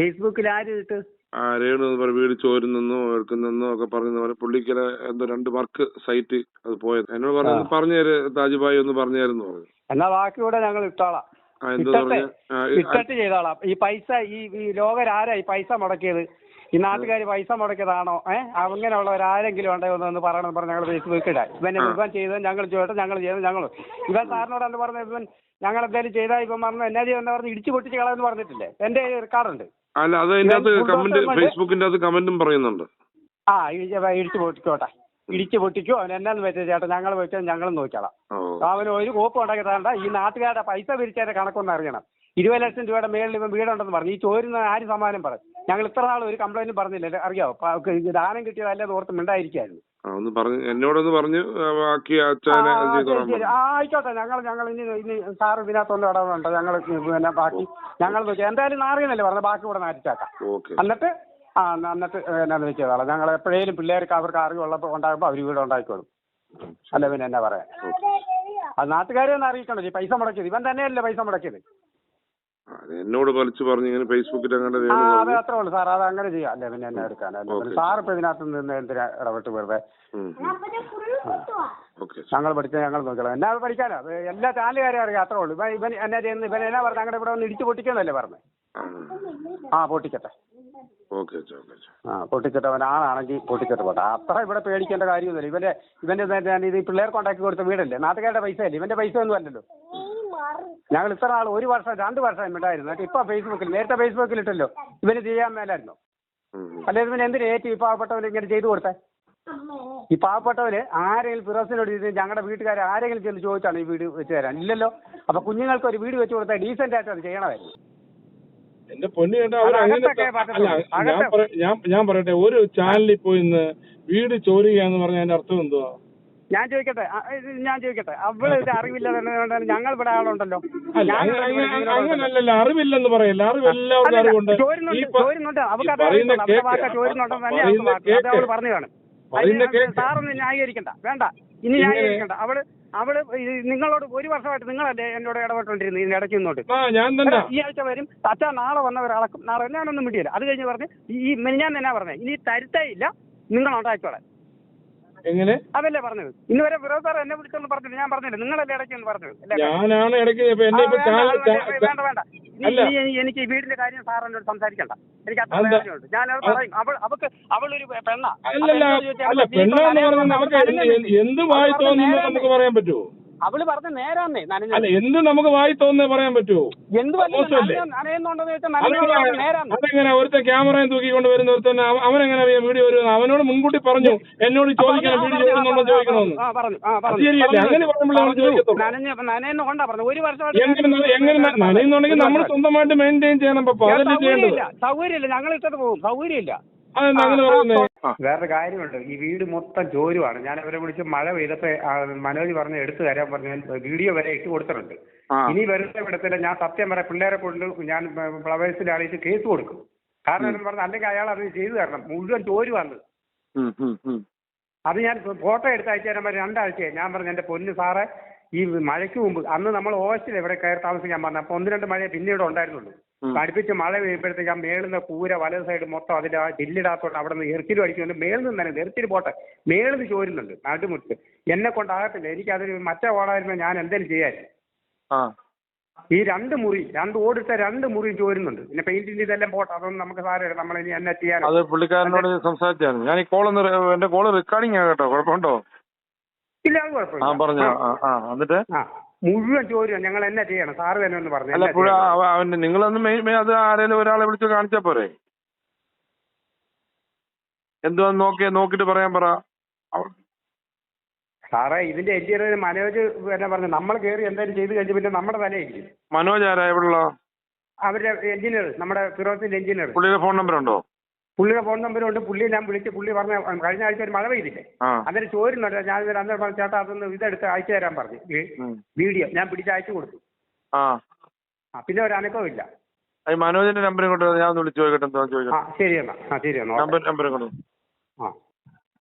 ഫേസ്ബുക്കിൽ ആര് ഇട്ട്? ആ രേണു എന്ന് പറയും വീട് ചോരുന്നെന്നോ എടുക്കുന്നെന്നോ ഒക്കെ പറഞ്ഞു പറഞ്ഞ പുള്ളിക്കര എന്തോ രണ്ട് വർക്ക് സൈറ്റ് അത് പോയത്. എന്നോട് പറഞ്ഞു ആ. ഒന്ന് പറഞ്ഞു തര് താജുബായി ഒന്ന് പറഞ്ഞു തരുന്നു പറഞ്ഞു. എന്നാ ബാക്കി കൂടെ ഞങ്ങൾ ഇട്ടോളാം. ആ എന്തോ ഇട്ടിട്ട് പറഞ്ഞു? ആ, ഈ- ഇട്ടിട്ട് ചെയ്തോളാം. ഈ പൈസ ഈ ഈ ലോകരാരാ ഈ പൈസ മുടക്കിയത്? ഈ നാട്ടുകാർ പൈസ മുടക്കിയതാണോ? ഏഹ് അങ്ങനെയുള്ളവർ ആരെങ്കിലും ഉണ്ടെങ്കിൽ ഒന്ന് ഒന്ന് പറയണം പറഞ്ഞ് ഞങ്ങൾ ഫേസ്ബുക്കിൽ ഇടാം. ഇവൻ. ഇവൻ ചെയ്തത് ഞങ്ങൾ ചോട്ടെ ഞങ്ങൾ ചെയ്തത് ഞങ്ങൾ. ഇവൻ സാറിനോട് എന്ത് പറഞ്ഞ ഇവൻ ഞങ്ങൾ എന്തായാലും ചെയ്താൽ ഇവൻ പറഞ്ഞു എന്നാ ചെയ്യുന്ന പറഞ്ഞ് ഇടിച്ചു പൊട്ടിച്ച് കളയെന്ന് പറഞ്ഞിട്ടില്ലേ? എന്റെ റെക്കോർഡുണ്ട് അല്ല അത് അതിന്റെ അകത്ത് കമന്റ് ഫേസ്ബുക്കിന്റെ അകത്ത് കമന്റും പറയുന്നുണ്ട്. ആ ഇടിച്ചു പൊട്ടിക്കോട്ടെ. ഇടിച്ചു പൊട്ടിക്കോ അവൻ എന്നാന്ന് വെച്ചാൽ ചേട്ടാ ഞങ്ങൾ വെച്ചാൽ ഞങ്ങൾ നോക്കിയാളാം ഓ. അവന് ഒരു കോപ്പ് ഉണ്ടാക്കി തരണ്ട ഈ നാട്ടുകാരുടെ പൈസ പിരിച്ചതിന്റെ കണക്കൊന്നും അറിയണം. ഇരുപത് ലക്ഷം രൂപയുടെ മേളിൽ ഇവൻ വീടുണ്ടെന്ന് പറഞ്ഞു. ഈ ചോരുന്ന ആര് സമാനം പറയും ഞങ്ങൾ ഇത്ര നാൾ ഒരു കംപ്ലൈന്റും പറഞ്ഞില്ല? അറിയാവോ? ദാനം കിട്ടിയതല്ലേ ഓർത്ത് മിണ്ടായിരിക്കായിരുന്നു ഒന്ന് പറഞ്ഞു എന്നോടൊന്ന് പറഞ്ഞു ബാക്കി അച്ഛനെ. പറഞ്ഞു ആയിക്കോട്ടെ. ഞങ്ങൾ ഞങ്ങൾ ഇനി ഇനി സാർ ഇതിനകത്തൊന്നും ഇടപെടണ്ട? ഞങ്ങൾ പിന്നെ ബാക്കി ഞങ്ങൾ എന്തായാലും നാറിയെന്നല്ലേ പറഞ്ഞത്? ബാക്കി കൂടെ നാറ്റിച്ചാക്കാം എന്നിട്ട് ആ എന്നിട്ട് എന്നാന്ന് വെച്ചതാണ് ഞങ്ങൾ എപ്പോഴേലും പിള്ളേർക്ക് അവർക്ക് അറിവുള്ളപ്പോൾ ഉണ്ടാകുമ്പോൾ അവർ വീട് ഉണ്ടാക്കിക്കോളും. അല്ല പിന്നെ എന്നാ പറയാൻ അത് നാട്ടുകാരെ ഒന്ന് അറിയിക്കണോ ഈ പൈസ മുടക്കിയത്. ഇവൻ തന്നെയല്ലേ പൈസ മുടക്കിയത്? എന്നോട് വലിച്ചു പറഞ്ഞു ഇങ്ങനെ ഫേസ്ബുക്കിൽ അങ്ങനെ ആ അത് അത്രേ ഉള്ളൂ. സാർ അത് അങ്ങനെ ചെയ്യാം. അല്ലേ പിന്നെ എന്നെ എടുക്കാൻ. അല്ലേ. സാർ ഇപ്പൊ ഇതിനകത്ത് നിന്ന് എന്തിനാ ഇടപെട്ട് വെറുതെ? ഓക്കെ ഞങ്ങൾ പഠിച്ച ഞങ്ങൾ നോക്കണം എന്നാ അത് പഠിക്കാനോ അത് എല്ലാ ചാനലുകാരും അറിയാം അത്രേ ഉള്ളൂ. ഇവൻ ഇവൻ എന്നാ ചെയ്യുന്നത് ഇവൻ എന്നാ പറഞ്ഞത് ഞങ്ങളുടെ ഇവിടെ വന്ന് ഇടിച്ച് പൊട്ടിക്കുന്നല്ലേ പറഞ്ഞു? ആ. പൊട്ടിക്കട്ടെ. ഓക്കെ ആ പൊട്ടിച്ചിട്ട് അവൻ ആണാണെങ്കിൽ പൊട്ടിച്ചിട്ട് പോട്ടെ. അത്ര ഇവിടെ പേടിക്കേണ്ട കാര്യമൊന്നുമില്ല. ഇവന്റെ ഇവന്റെ ഇത് ഞാൻ ഇത് ഈ പിള്ളേർക്ക് ഉണ്ടാക്കി കൊടുത്ത വീടല്ലേ? നാട്ടുകാരുടെ പൈസ അല്ലേ ഇവന്റെ പൈസ ഒന്നും അല്ലല്ലോ. ഞങ്ങൾ ഇത്ര ആൾ ഒരു വർഷം രണ്ട് വർഷം ഉണ്ടായിരുന്നു എന്നിട്ട് ഇപ്പൊ ഫേസ്ബുക്കിൽ നേരത്തെ ഫേസ്ബുക്കിൽ ഇട്ടല്ലോ. ഇവന് ചെയ്യാൻ മേലായിരുന്നു. അല്ലെ ഇവന് എന്തിനു ഏറ്റവും ഈ പാവപ്പെട്ടവന് ഇങ്ങനെ ചെയ്തു കൊടുത്തേ? ഈ പാവപ്പെട്ടവര് ആരെങ്കിലും ഫിറോസിനോട് ചെയ്ത് ഞങ്ങളുടെ വീട്ടുകാരെ ആരെങ്കിലും ചെന്ന് ചോദിച്ചാണ് ഈ വീട് വെച്ച് തരാൻ. ഇല്ലല്ലോ. അപ്പൊ കുഞ്ഞുങ്ങൾക്ക് ഒരു വീട് വെച്ച് കൊടുത്താൽ ഡീസെന്റ് ആയിട്ട് അത് ചെയ്യണമായിരുന്നു. എന്റെ പൊന്നു ചേട്ടാ അവർ അങ്ങനെ ഞാൻ പറയട്ടെ ഒരു ചാനലിൽ പോയി ഇന്ന് വീട് ചോരുകയാന്ന് പറഞ്ഞ അതിന്റെ അർത്ഥം എന്തുവാ? ഞാൻ ചോദിക്കട്ടെ ഞാൻ ചോദിക്കട്ടെ. അവൾ ഇത് അറിവില്ല ഞങ്ങൾ ഇവിടെ ആളുണ്ടല്ലോ. അങ്ങനല്ലല്ലോ അറിവില്ലെന്ന് പറയല്ല അറിവ് എല്ലാവർക്കും അല്ലല്ല, അറിവുണ്ട്. ചോരുന്നുണ്ട് ഈ പ- അവർക്ക് ഈ അത് പറയുന്ന അറിയുന്നുണ്ട് അവരുടെ ചോരുന്നുണ്ടെന്ന് തന്നെ പറയുന്ന അവൾക്ക് വാക്ക്. അത് അവൾ കേക്ക് പറഞ്ഞു കാണും. പറയുന്ന സാറൊന്നും ന്യായീകരിക്കണ്ട. വേണ്ട ഇനി ന്യായീകരിക്കണ്ട. അവൾ അവൾ നിങ്ങളോട് ഒരു വർഷമായിട്ട് നിങ്ങളല്ലേ എന്നോട് ഇടപെട്ടോണ്ടിരുന്നു ഇതിന്റെ ഇടയ്ക്ക് നിന്നോട്ട് ഈ ആഴ്ച വരും തച്ച നാളെ വന്നവർ അളക്കും നാളെ ഞാനൊന്നും മിണ്ടിയില്ല. അത് കഴിഞ്ഞ് പറഞ്ഞ് ഈ- ഞാൻ തന്നെ എന്നാ പറഞ്ഞത് ഇനി തരുത്തേ ഇല്ല നിങ്ങൾ ഉണ്ടാക്കിക്കോളെ എങ്ങനെ? അതല്ലേ പറഞ്ഞത്. ഇന്ന് വരെ ഫിറോസ് സാർ എന്നെ വിളിച്ചൊന്നും പറഞ്ഞില്ല. ഞാൻ പറഞ്ഞില്ല? നിങ്ങളല്ലേ ഇടയ്ക്ക് എന്ന് പറഞ്ഞത്? അല്ലേ? ഞാനാണ് ഇടയ്ക്ക് എന്നെ വേണ്ട, വേണ്ട, എനിക്ക് വീടിന്റെ കാര്യം സാർ എന്നോട് സംസാരിക്കണ്ട. എനിക്ക് അത്ര? കാര്യമുണ്ട് ഞാൻ അവൾ പറയും അവൾ അവക്ക് അവളൊരു പെണ്ണ. എന്ത് വായി തോന്നുന്നു നമുക്ക് പറയാൻ പറ്റുമോ? അവൾ പറഞ്ഞ നേരാന്നേ നനഞ്ഞ അല്ല എന്ത് നമുക്ക് വായി തോന്നുന്നേ പറയാൻ പറ്റുമോ അതെങ്ങനെ ഒരുത്തെ ക്യാമറയും തൂക്കിക്കൊണ്ട് വരുന്ന ഒരുത്തന്നെ അവ- അവനെങ്ങനെ അറിയാം വീഡിയോ വരുന്നത് അവനോട് മുൻകൂട്ടി പറഞ്ഞു എന്നോട് ചോദിക്കണം വീഡിയോ ചോദിക്കുന്നുണ്ടോ ചോദിക്കണമെന്ന്. ശരിയല്ലേ? അങ്ങനെ പറയുമ്പോൾ നമ്മൾ എങ്ങനെ എങ്ങനെ സ്വന്തമായിട്ട് മെയിന്റെയിൻ ചെയ്യണം പപ്പ. അതല്ലേ ചെയ്യേണ്ടത്? സൗകര്യമില്ല. സൗകര്യമില്ല. ഞങ്ങൾ ഇട്ടിട്ട് പോകും. സൗകര്യമില്ല. അതെന്താ അങ്ങനെ പറയുന്നത് വേറെ കാര്യമുണ്ട്. ഈ വീട് മൊത്തം ചോരുവാണ് ഞാൻ അവരെ വിളിച്ച് മഴ പെയ്തപ്പോ മനോജ് പറഞ്ഞ് എടുത്തു തരാൻ പറഞ്ഞു വീഡിയോ വരെ ഇട്ട് കൊടുത്തിട്ടുണ്ട്. ഇനി വരുന്ന ഇവിടത്തിൽ ഞാൻ സത്യം പറയാം പിള്ളേരെ കൊണ്ട് ഞാൻ ഫ്ലവേഴ്സിൽ ആളിച്ച് കേസ് കൊടുക്കും. കാരണം എന്ന് പറഞ്ഞാൽ അല്ലെങ്കിൽ അയാൾ അത് ചെയ്തു തരണം. മുഴുവൻ ചോരുവാണ്. അത് ഞാൻ ഫോട്ടോ എടുത്ത് അയച്ചു തരാൻ പറഞ്ഞ രണ്ടാഴ്ചയായി. ഞാൻ പറഞ്ഞു എന്റെ പൊന്ന് സാറേ ഈ മഴയ്ക്ക് മുമ്പ് അന്ന് നമ്മൾ ഹോസ്റ്റൽ എവിടെ കയറി താമസിക്കാൻ പറഞ്ഞു അപ്പൊ ഒന്ന് രണ്ട് മഴ പിന്നീട് ഉണ്ടായിരുന്നുള്ളൂ. അടുപ്പിച്ച് മഴ പെയ്യുമ്പോഴത്തേക്ക് ആ നിന്ന് കൂര വലത് സൈഡ് മൊത്തം അതിന്റെ ആ ചില്ലിടാത്തോണ്ട് അവിടെ നിന്ന് എർച്ചിലും അടിക്കുന്നുണ്ട് മേളിൽ നിന്ന് തന്നെ എർച്ചിൽ പോട്ടെ മേളിൽ നിന്ന് ചോരുന്നുണ്ട് നാട്ടുമുട്ട് എന്നെ കൊണ്ടാകത്തില്ല എനിക്ക് അതിന് മറ്റേ ഓടായിരുന്നു ഞാൻ എന്തെങ്കിലും ചെയ്യാൻ ഈ രണ്ട് മുറി രണ്ട് ഓടിട്ട രണ്ട് മുറി ചോരുന്നുണ്ട്. പിന്നെ പെയിന്റിന്റെ ഇതെല്ലാം പോട്ടെ അതൊന്നും നമുക്ക് സാരമില്ല. നമ്മൾ ഇനി എന്നെ ചെയ്യാൻ അത് പുള്ളിക്കാരനോട് സംസാരിച്ചാണ് ഞാൻ ഈ കോൾ ഒന്ന് എന്റെ കോൾ റെക്കോർഡിംഗ് ആകട്ടോ കേട്ടോ കുഴപ്പമുണ്ടോ? ഇല്ല അത് ആ കുഴപ്പമില്ല പറഞ്ഞു. ആ. ആ എന്നിട്ട്? ആ മുഴുവൻ ചോദ്യം ഞങ്ങൾ എന്നാ ചെയ്യണം. സാറ് തന്നെ ഒന്ന് പറഞ്ഞു അല്ല എന്നാ പുഴ ചെയ്യണം? നിങ്ങളൊന്ന് അത് ആരെങ്കിലും ഒരാളെ വിളിച്ച് കാണിച്ചാ പോരെ? എന്തുവാന്ന് നോക്കി നോക്കിട്ട് പറയാൻ പറ. അവ- സാറേ ഇതിന്റെ എഞ്ചിനീയർ മനോജ് എന്നാ പറഞ്ഞു നമ്മൾ കയറി എന്തായാലും ചെയ്ത് കഴിഞ്ഞ് പിന്നെ നമ്മുടെ തലയില്ലേ മനോജ് ആരാ എവിടെയുള്ള അവരുടെ എഞ്ചിനീയർ നമ്മുടെ ഫിറോസിന്റെ എഞ്ചിനീയർ പുള്ളിയുടെ ഫോൺ നമ്പർ ഉണ്ടോ പുള്ളിയുടെ ഫോൺ നമ്പറുണ്ട് പുള്ളിയെ ഞാൻ വിളിച്ച് പുള്ളി പറഞ്ഞ കഴിഞ്ഞ ആഴ്ച ഒരു മഴ പെയ്തില്ലേ? അന്നേരം ചോരുന്നുണ്ട് ഞാൻ ഇന്നലെ അന്നേരം പറഞ്ഞു ചേട്ടാ അതൊന്ന് ഇതെടുത്ത് അയച്ചു തരാൻ പറഞ്ഞു. വീഡിയോ ഞാൻ പിടിച്ച് അയച്ചു കൊടുത്തു. ആ. പിന്നെ ഒരു അനക്കവും ഇല്ല. മനോജിന്റെ നമ്പർ ഞാൻ വിളിച്ചു ചോദിക്കട്ടെ ശരി എന്നാ. ശരി എന്നാ. Number number